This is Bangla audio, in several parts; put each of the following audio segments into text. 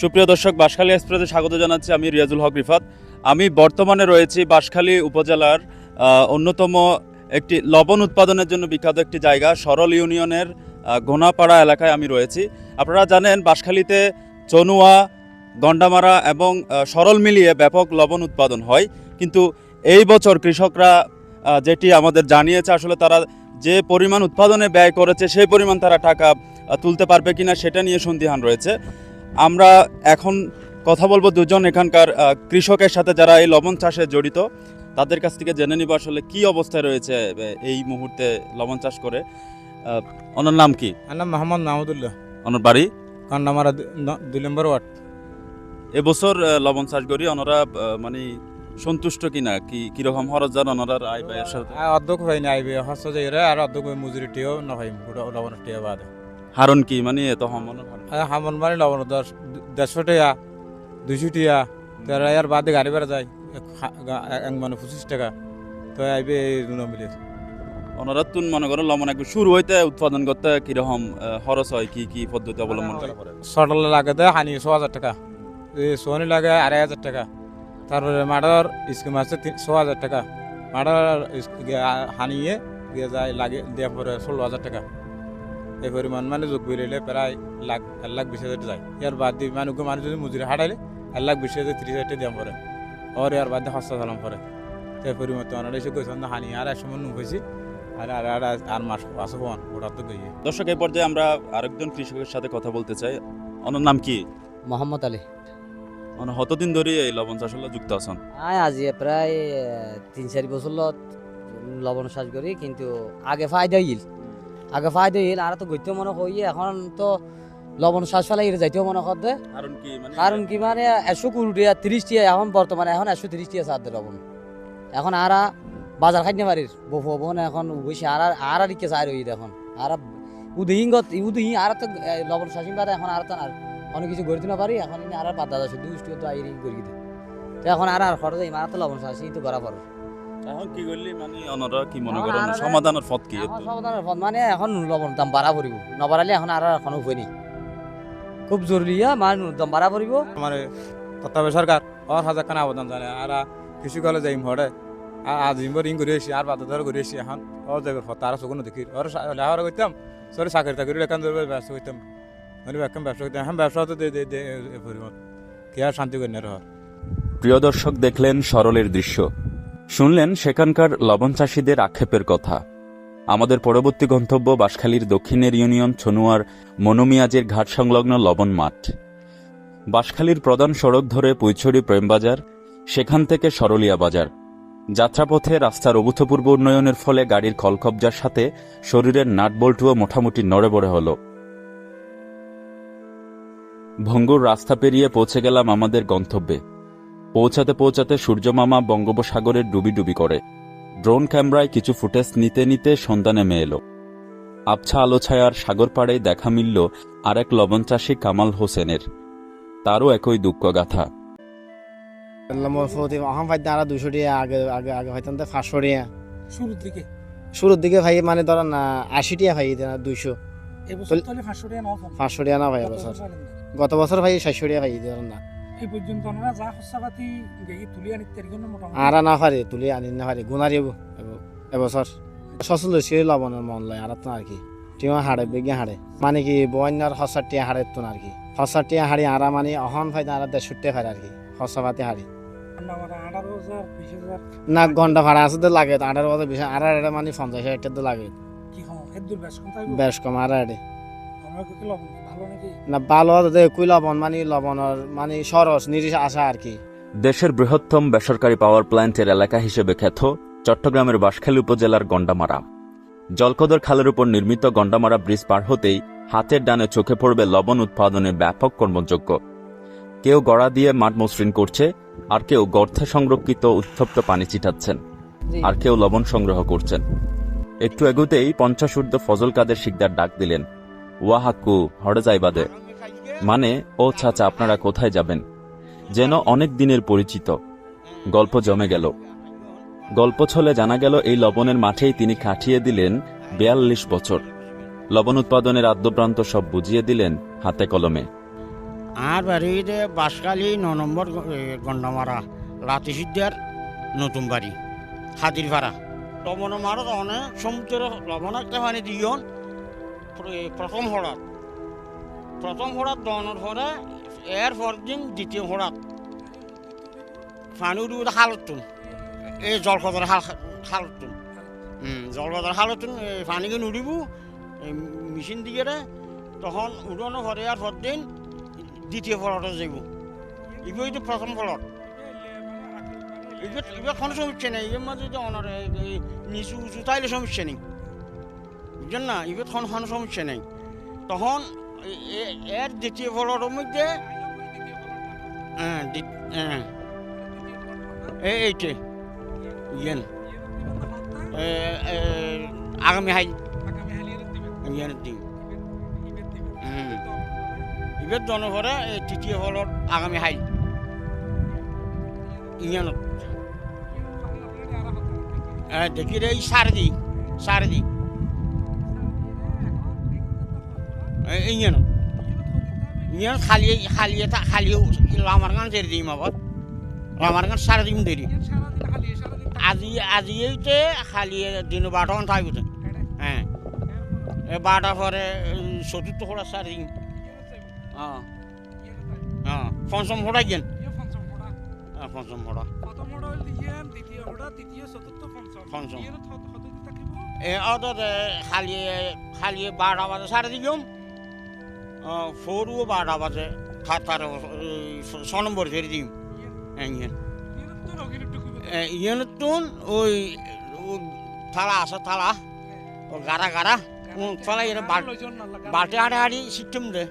সুপ্রিয় দর্শক, বাঁশখালী এক্সপ্রেসে স্বাগত জানাচ্ছি আমি রিয়াজুল হক রিফাত। আমি বর্তমানে রয়েছি বাঁশখালী উপজেলার অন্যতম একটি লবণ উৎপাদনের জন্য বিখ্যাত একটি জায়গা, সরল ইউনিয়নের ঘোনাপাড়া এলাকায় আমি রয়েছি। আপনারা জানেন, বাঁশখালীতে চনুয়া, গন্ডামারা এবং সরল মিলিয়ে ব্যাপক লবণ উৎপাদন হয়। কিন্তু এই বছর কৃষকরা যেটি আমাদের জানিয়েছে, আসলে তারা যে পরিমাণ উৎপাদনে ব্যয় করেছে, সেই পরিমাণ তারা টাকা তুলতে পারবে কিনা সেটা নিয়ে সন্দিহান রয়েছে। আমরা এখন কথা বলব দুজন এখানকার কৃষকের সাথে যারা এই লবণ চাষে জড়িত তাদের কাছ থেকে জেনে নিব আসলে কি অবস্থায় রয়েছে এই মুহূর্তে লবণ চাষ করে। ওনার নাম কি? নাম মোহাম্মদ মাহমুদুল্লাহ। ওনার বাড়ি? কান্নামারা দুই নম্বর ওয়ার্ড। এবছর লবণ চাষ করি ওনারা মানে সন্তুষ্ট কিনা? কি কীরকম খরচ যান ওনার আয় ব্যয়ের সাথে? অর্ধেক হয় না আইবে হস্ত যাইরে আর অর্ধেক মজুরি টিও লবণ টিও বাদে। হারণ কি? মানে এত মনে আর হামন মানে লবণ দশ দেড়শো টিয়া দুইশো টিয়া তার আর বাদে গাড়ি বেড়া যায় এক- মানে পঁচিশ টাকা। তো আইবে এই মিলে। ওনারা তুন মনে করেন লবণ একটু শুরু হইতে উৎপাদন করতে কীরকম খরচ হয় কি কি পদ্ধতি অবলম্বন করা পড়ে সটল লাগে দেয় হানি ছ হাজার টাকা। সোনি লাগে আড়াই হাজার টাকা। তারপরে মাডার স্কিম আছে ছ হাজার টাকা। মাডার হানিয়ে দিয়ে যায় লাগে দেওয়ার পরে ষোলো হাজার টাকা। এই পরিমাণ মানে যোগ বেরিয়ে প্রায় লাখ এক লাখ বিশ হাজার যায়। ইয়ার বাদ দিয়ে মানুষ মানুষ যদি মজুরি হাঁটাইলে এক লাখ বিশ হাজার ত্রিশ হাজার দেওয়া পরে আর ইয়ার বাদ দিয়ে হস্তা চালাম পরে তো এই পরিমাণ তো অনারা এসে কইছেন হানি আর এক সময় হয়েছি আর আর আর আর মাস আছে ওটা তো গিয়ে দর্শক এই পর্যায়ে আমরা আরেকজন কৃষকের সাথে কথা বলতে চাই। ওনার নাম কি? মোহাম্মদ আলী। মানে কতদিন ধরে এই লবণ চাষ যুক্ত আছেন? আয় আজি প্রায় তিন চারি বছর লবণ চাষ করি কিন্তু আগে ফায়দা হইল। আগে ফায়দা হইল আর তো গইতে মনে কই এখন তো লবণ চাষ ফেলাই যাইতেও মনে করতে কারণ কি মানে? কারণ কি মানে একশো কুড়ি টিয়া তিরিশ টিয়া এখন বর্তমানে এখন একশো তিরিশ টিয়া চার লবণ। এখন আর বাজার খাইতে পারির বহু বহু এখন বসে আর আর- আর চাই রই এখন। আর উদহিং উদহি আর তো লবণ চাষিং বাদে এখন আর তো আর অনেক কিছু গড়িতে না পারি এখন আর দাদা শুধু উষ্টি তো আইরি করি তো এখন আর আর খরচ এই মারা তো লবণ চাষি তো করা পারো এখন কি করলি? মানে কি মনে এখন করেন? সমাধানের পথ কি এখন সমাধানের পথ মানে এখন লবণ দাম বাড়া পড়িব। নবাড়ালে এখন আর এখন উপায় নেই। খুব জরুরি হ্যাঁ মানে দাম বাড়া পড়িব। আমার তত্ত্বাবধায়ক সরকার আর হাজার খান আবেদন জানে। আর কৃষি কলে যাইম হরে আর জিম্বর ইং করে এসি আর বাদ ধরে করে এসি এখন ওর জায়গার ফত আর চকুন দেখি। ওর লেখার করতাম সরি চাকরি টাকরি এখান ধরে ব্যবসা করতাম মানে একদম ব্যবসা করতাম হ্যাঁ ব্যবসা তো দে দে দে এ পরিমাণ। কে আর শান্তি করে নেওয়ার প্রিয় দর্শক দেখলেন সরলের দৃশ্য। শুনলেন সেখানকার লবণ চাষিদের আক্ষেপের কথা। আমাদের পরবর্তী গন্তব্য বাঁশখালীর দক্ষিণের ইউনিয়ন ছনুয়ার মনোমিয়াজের ঘাট সংলগ্ন লবণ মাঠ। বাঁশখালীর প্রধান সড়ক ধরে পুইছড়ি প্রেমবাজার সেখান থেকে সরলিয়া বাজার। যাত্রাপথে রাস্তার অভূতপূর্ব উন্নয়নের ফলে গাড়ির খলকবজার সাথে শরীরের নাটবল্টুও মোটামুটি নড়ে বড়ে হলো। ভঙ্গুর রাস্তা পেরিয়ে পৌঁছে গেলাম আমাদের গন্তব্যে। পৌঁছাতে পৌঁছাতে সূর্যমামা বঙ্গোপসাগরের ডুবি ডুবি করে। ড্রোন ক্যামেরায় কিছু ফুটেজ নিতে নিতে সন্ধ্যা নেমে এলো। আবছা আলো ছায়ার সাগর পাড়ে দেখা মিলল আরেক লবণ চাষী কামাল হোসেনের। তারও একই দুঃখ গাথা ফাইতে আর দুশো টিয়া আগে আগে আগে ফাইতাম তো পাঁচশো টিয়া। শুরুর দিকে? শুরুর দিকে ভাই মানে ধরেন না আশি টিয়া ভাই দুইশো। এবছর পাঁচশো টিয়া না ভাই গত বছর বছর আনেন না। গত বছর ভাই সাতশো টিয়া ভাই ধরেন না। এই পর্যন্ত ওনারা যা খরচাপাতি গেই তুলি আনি তার জন্য মোটামুটি। আর না পারে তুলি আনি না পারে গুণারি এবছর সচল সে লবণের মন লয় আর তো আর কি। টিয়া হাড়ে বেগে হাড়ে মানে কি বন্যার হসার টিয়া হাড়ে তো আর কি। হসার টিয়া হাড়ি আরা মানে অহন ফাইতে আর টিয়া ফারে আর কি। হসা পাতি হাড়ি হাজার হাজার না ঘণ্টা ভাড়া আছে তো লাগে আঠারো বছর বেশি আর মানে পঞ্চাশ হাজার তো লাগে। বেশ কম আর আড়ে না ভালো হতে কুই লবণ মানে লবণের মানে সরস নিরিশ আসা আর কি। দেশের বৃহত্তম বেসরকারি পাওয়ার প্ল্যান্টের এলাকা হিসেবে খ্যাত চট্টগ্রামের বাঁশখালী উপজেলার গন্ডামারা জলকদর খালের উপর নির্মিত গন্ডামারা ব্রিজ পার হতেই হাতের ডানে চোখে পড়বে লবণ উৎপাদনে ব্যাপক কর্মযোগ্য কেউ গড়া দিয়ে মাঠ মসৃণ করছে আর কেউ গর্থে সংরক্ষিত উত্তপ্ত পানি ছিটাচ্ছেন আর কেউ লবণ সংগ্রহ করছেন। একটু এগুতেই পঞ্চাশ ঊর্ধ্ব ফজল কাদের শিকদার ডাক দিলেন ওয়াহাক্কু হড়ে যাইবাদে। মানে ও চাচা আপনারা কোথায় যাবেন? যেন অনেক দিনের পরিচিত। গল্প জমে গেল। গল্প ছলে জানা গেল, এই লবণের মাঠেই তিনি কাটিয়ে দিলেন বিয়াল্লিশ বছর। লবণ উৎপাদনের আদ্যপ্রান্ত সব বুঝিয়ে দিলেন হাতে কলমে। আর বাড়িতে বাসকালি ন নম্বর গন্ডামারা, লাতিসিদ্দার, নতুন বাড়ি হাতির ভাড়া লবণ মারত অনেক সমুদ্রের লবণাক্ত পানি দিয়ন। প্রথম হড়াত প্রথম হড়াত দনের পরে এর পর দিন দ্বিতীয় হড়াত পানি উঠি হালতুন। এই জলপথের হাল হালতুন। হুম জলপথের হালতুন পানিকে নুড়িব মেশিন দিয়ে তখন উড়ানো পরে আর পর দিন দ্বিতীয় ফলতে যাব এগুলোই তো প্রথম ফলত এবার এবার কোনো সমস্যা নেই এর মধ্যে যে অনার নিচু উঁচু তাইলে সমস্যা নেই। বুঝছেন না এবার কোনো কোনো সমস্যা নেই। তখন এর দ্বিতীয় ফলটের মধ্যে হ্যাঁ হ্যাঁ। এই এইটে, ইয়েন। আগামী হাই। ইয়েন দিন। হুম এবার এই তৃতীয় ফলত আগামী হাই। ইয়ানত দেখি রে, এই সারদি সারদি। ইয়ান ইয়ান খালি খালি খালি লামার গান ছেড়ে দিই মাবত লামার গান সারা দিন দেরি আজি আজি এইতে খালি দিন বারোটা ঘণ্টা থাকবে হ্যাঁ এ বারোটা পরে চতুর্থ খোলা সারা দিন হ্যাঁ হ্যাঁ পঞ্চম খোলা গেন পঞ্চম খোলা পঞ্চম। এ অত খালি খালি বারোটা বাজে সাড়ে ফোরও বারোটা বাজে। তার ছ নম্বর ছেড়ে দিম ইয়েন তুন থালা আছে, থালা। ও, গাড়া গাড়া। থালা বাল্টি হাঁড়ি হাঁড়ি সিস্টেম দে।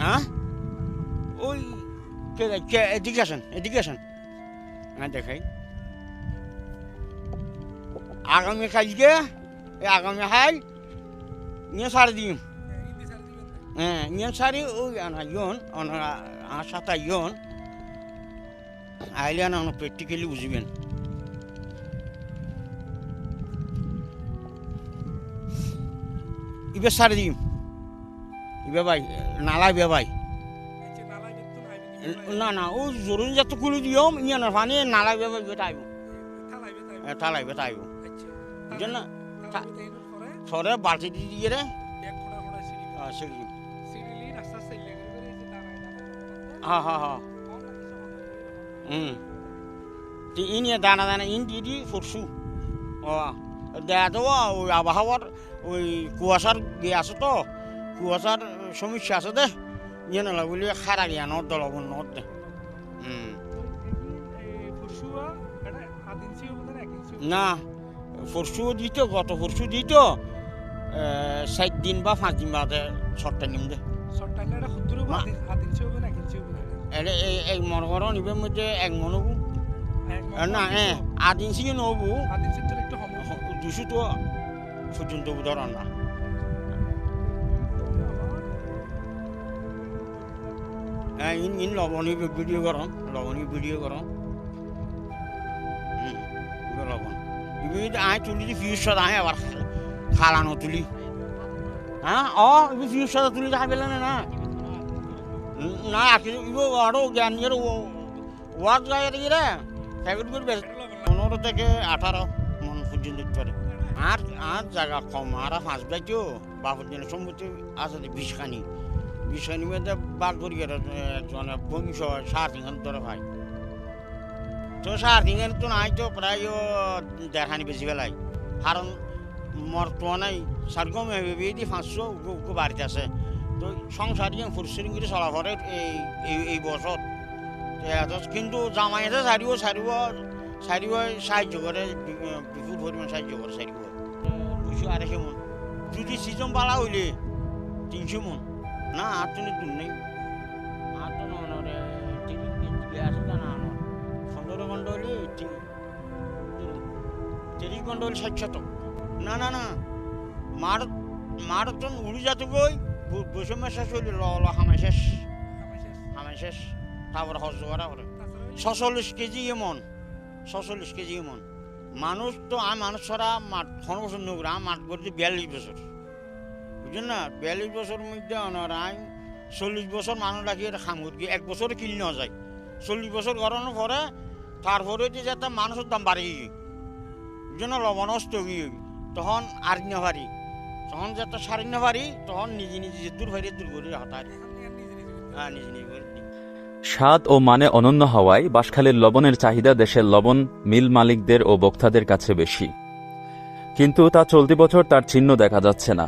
হ্যাঁ এদিকে আসেন হ্যাঁ দেখাই। আগামী কালকে আগামী হাল নিয়ে সারি দিম। হ্যাঁ নিয়ে সারি ওই ইয়ন আমার সাথে ইয়ন। আইলে না প্র্যাকটিক্যালি বুঝবেন। ইবে সারি দিম। ইবে ভাই নালা ইবে ভাই। না না ও জরুরি যত কুলি দিয়ম ইয়ে না পানি নালা ইবে ভাই বেটা আইব। থালাই বেটা আইব। জন্য সরে বালতি দিয়ে দিয়ে রে। হ্যাঁ হ্যাঁ হ্যাঁ হুম। ইন দানা দানা ইন দিয়ে ফুরসু ও দেখা তো ওই আবহাওয়ার ওই কুয়াশার গে আছে তো কুয়াশার সমস্যা আছে দে। ইয়ে না বলি খারা গিয়া নদ দলবন নদ দে। হুম। না পরশু দিত গত পরশু দিত। সাত দিন বা পাঁচ দিন বাদে ছটটা নিম দে এক মন করো নিবের মধ্যে এক মন হবু। না হ্যাঁ আট ইঞ্চি নহবু দুশো তো পর্যন্ত ধরান না। হ্যাঁ ইন ইন লবণী ভিডিও করো লবণী ভিডিও করো হুম লবণ। ইবে আয় তুলি সাদা আয় আবার খালানো তুলি। হ্যাঁ? ইবে ফিউজ সাদা তুলি দেখা পেলে না না? আকি ইবে আরও জ্ঞান এর ওয়াজ যায় রে? সেগুলো করবে পনেরো থেকে আঠারো মন পর্যন্ত করে আর। আর জায়গা কম। আর পাঁচ বাইতেও বাপুর দিনের সম্পত্তি আছে বিষখানি। বিষখানি মধ্যে বাঘ করি একজনে বংশ সার তিনখান ধরে ভাই। তো সার তিনখান তো নাই তো, প্রায় দেড়খানি বেশি বেলায় কারণ বর্তমানে সারগম বেদি পাঁচশো উগো বাড়িতে আছে। তো সংসার ইয়ে ফুরসিং করে চলা করে এই, এই- বছর। কিন্তু জামাইতে সারিব সারিব সারিব, সাহায্য করে বিপুল পরিমাণ সাহায্য করে, সারিব। দুশো আড়াইশো মন। যদি সিজন পালা হইলে তিনশো মন। না, আর তো দূর নেই। আর তো নরে আছে না পনেরো ঘণ্টা হলে তিরিশ ঘণ্টা ষাট শতক। না না না। মার মার তো উড়ি যাতে গই বৈষম্য শেষ হইলে। ল ল হামাই শেষ। হামাই শেষ। তারপরে হজ করা করে ছচল্লিশ কেজি এমন ছচল্লিশ কেজি এমন মানুষ তো আর মানুষ ছাড়া মাঠ কোনো বছর নৌকরা মাঠ করতে বিয়াল্লিশ বছর। বুঝছেন না? বিয়াল্লিশ বছর মধ্যে অনার চল্লিশ বছর মানুষ রাখি এটা খামুর গিয়ে, এক বছরে কিনে নেওয়া যায়। চল্লিশ বছর গড়ানোর পরে, তারপরে যে যাতে মানুষের দাম বাড়ি গিয়ে বুঝছেন না? লবণ অস্ত গিয়ে। তখন আর না পারি তখন যাতে সারি না পারি তখন নিজে নিজে দূর ভারি দূর করে হতায় হ্যাঁ নিজে নিজে স্বাদ ও মানে অনন্য হওয়ায় বাঁশখালীর লবণের চাহিদা দেশের লবণ, মিল মালিকদের ও ভোক্তাদের কাছে বেশি। কিন্তু তা চলতি বছর তার চিহ্ন দেখা যাচ্ছে না।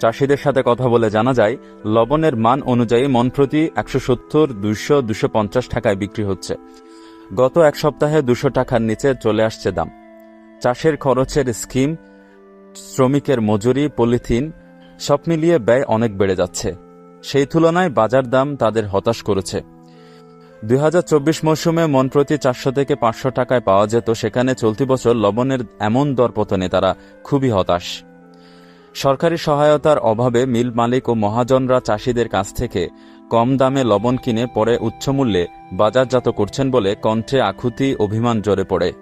চাষিদের সাথে কথা বলে জানা যায়, লবণের মান অনুযায়ী মন প্রতি একশো সত্তর দুশো দুশো পঞ্চাশ টাকায় বিক্রি হচ্ছে। গত এক সপ্তাহে দুশো টাকার নিচে চলে আসছে দাম। চাষের খরচের স্কিম শ্রমিকের মজুরি, পলিথিন সব মিলিয়ে ব্যয় অনেক বেড়ে যাচ্ছে। সেই তুলনায় বাজার দাম তাদের হতাশ করেছে। দুই হাজার চব্বিশ মৌসুমে মন প্রতি চারশো থেকে পাঁচশো টাকায় পাওয়া যেত, সেখানে চলতি বছর লবণের এমন দরপতনে তারা খুবই হতাশ। সরকারি সহায়তার অভাবে মিল মালিক ও মহাজনরা চাষিদের কাছ থেকে কম দামে লবণ কিনে পরে উচ্চমূল্যে বাজারজাত করছেন বলে কণ্ঠে আকুতি অভিমান জোরে পড়ে।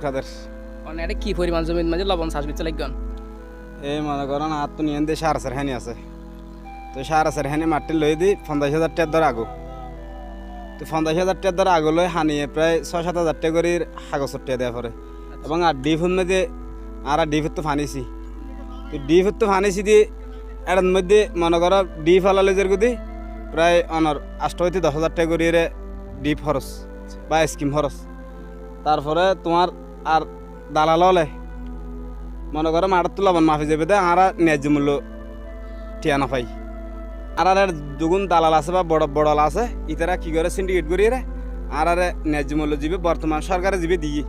কাদের। মানে এটা কি পরিমাণ জমির মাঝে লবণ চাষ করতে লাগবেন এই মনে করেন আর তো নিয়ে দিয়ে আছে হ্যানি আছে। তো সার আছে হ্যানি মাটি লই দি পঞ্চাশ হাজার টাকার দর আগু। তো পঞ্চাশ হাজার টাকার দর আগু লই হানিয়ে প্রায় ছয় সাত হাজার টাকা করে কাগজের টাকা দেওয়া পরে। এবং আর ডিফের মধ্যে, আর ডিফের তো ফানিছি। তো ডিফের তো ফানিছি দিয়ে এর মধ্যে মনে করো ডি ফালালে যে গুদি প্রায় অনর আষ্ট হইতে দশ হাজার টাকা করে ডিপ খরচ বা স্কিম খরচ। তারপরে তোমার আর দালাল হলে মনে করো মাঠার তো লবণ মাফি যাবে আর ন্যায্য মূল্য টিয়া না আর আর দুগুণ দালাল আছে বা বড় বড়ল আছে, ইতারা কি করে সিন্ডিকেট করি রে? আর আর ন্যায্য মূল্য যাবে বর্তমান সরকারে যাবে দিয়ে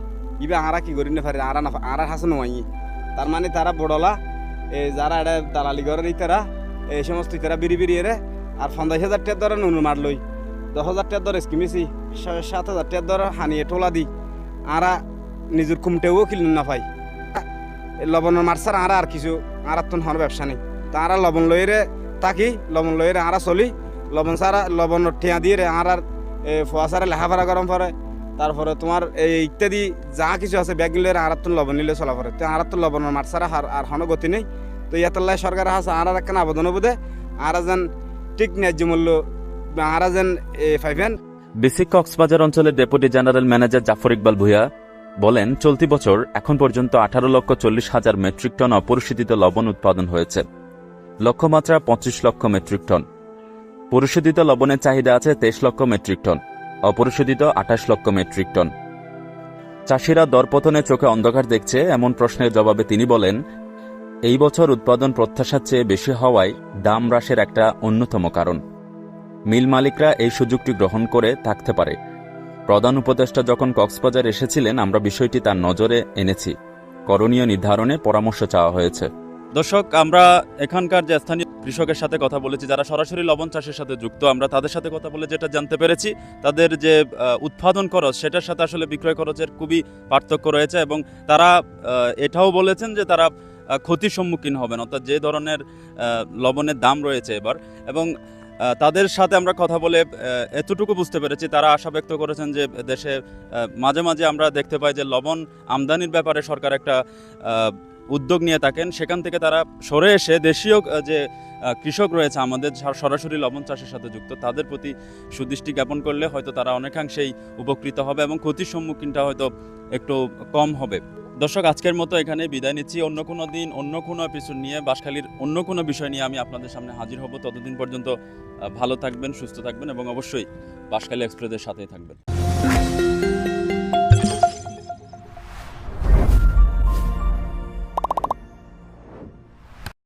ইবে আরা কি করি না পারে, আর না আর হাসে নোয়াই তার মানে তারা বড়লা এই যারা এটা দালালি করে ইতারা এই সমস্ত ইতারা বিড়ি বিড়ি রে। আর পঞ্চাশ হাজার টাকার দরে নুনু মার লই দশ হাজার টাকার দরে স্কিমিছি সাত হাজার টাকার দরে হানিয়ে টোলা দি আরা নিজের কুমটেও কিল না পাই লবণের ছাড়া আর আর কিছু, আর তো হওয়ার ব্যবসা নেই। তা লবণ লইরে থাকি, লবণ লইরে আর চলি। লবণ ছাড়া, লবণ ঠেয়া দিয়ে রে আর আর ফোয়া ছাড়া লেখাপড়া গরম পরে। তারপরে তোমার এই ইত্যাদি যা কিছু আছে ব্যাগ নিলে আর তো লবণ নিলে চলা পরে। তো আর তো লবণের মাছ ছাড়া আর আর হনো গতি নেই। তো ইয়াতাল্লাই সরকার হাসে আর একখান আবেদন বোধে আর যেন ঠিক ন্যায্য মূল্য, আর যেন পাইবেন। বিসিক কক্সবাজার অঞ্চলের deputy general manager Jafar Iqbal Bhuiyan বলেন, চলতি বছর এখন পর্যন্ত আঠারো লক্ষ চল্লিশ হাজার মেট্রিক টন অপরিশোধিত লবণ উৎপাদন হয়েছে। লক্ষ্যমাত্রা পঁচিশ লক্ষ মেট্রিক টন। পরিশোধিত লবণের চাহিদা আছে তেইশ লক্ষ মেট্রিক টন। অপরিশোধিত আঠাশ লক্ষ মেট্রিক টন। চাষিরা দরপতনে চোখে অন্ধকার দেখছে, এমন প্রশ্নের জবাবে তিনি বলেন, এই বছর উৎপাদন প্রত্যাশার চেয়ে বেশি হওয়ায় দাম হ্রাসের একটা অন্যতম কারণ। মিল মালিকরা এই সুযোগটি গ্রহণ করে থাকতে পারে। প্রধান উপদেষ্টা যখন কক্সবাজার এসেছিলেন, আমরা বিষয়টি তার নজরে এনেছি। করণীয় নির্ধারণে পরামর্শ চাওয়া হয়েছে। দর্শক, আমরা এখানকার যে স্থানীয় কৃষকের সাথে কথা বলেছি, যারা সরাসরি লবণ চাষের সাথে যুক্ত, আমরা তাদের সাথে কথা বলে যেটা জানতে পেরেছি, তাদের যে উৎপাদন খরচ, সেটার সাথে আসলে বিক্রয় খরচের খুবই পার্থক্য রয়েছে এবং তারা এটাও বলেছেন যে তারা ক্ষতির সম্মুখীন হবেন, অর্থাৎ যে ধরনের লবণের দাম রয়েছে এবার এবং তাদের সাথে আমরা কথা বলে এতটুকু বুঝতে পেরেছি। তারা আশা ব্যক্ত করেছেন যে দেশে মাঝে মাঝে আমরা দেখতে পাই যে লবণ আমদানির ব্যাপারে সরকার একটা উদ্যোগ নিয়ে থাকেন। সেখান থেকে তারা সরে এসে দেশীয় যে কৃষক রয়েছে, আমাদের সরাসরি লবণ চাষের সাথে যুক্ত, তাদের প্রতি সুদৃষ্টি জ্ঞাপন করলে হয়তো তারা অনেকাংশেই উপকৃত হবে এবং ক্ষতির সম্মুখীনটা হয়তো একটু কম হবে। দর্শক, আজকের মতো এখানে বিদায় নিচ্ছি। অন্য কোনো দিন, অন্য কোনো এপিসোড নিয়ে বাসখালীর অন্য কোনো বিষয় নিয়ে আমি আপনাদের সামনে হাজির হব। ততদিন পর্যন্ত ভালো থাকবেন, সুস্থ থাকবেন এবং অবশ্যই বাসখালী এক্সপ্রেসের সাথেই থাকবেন।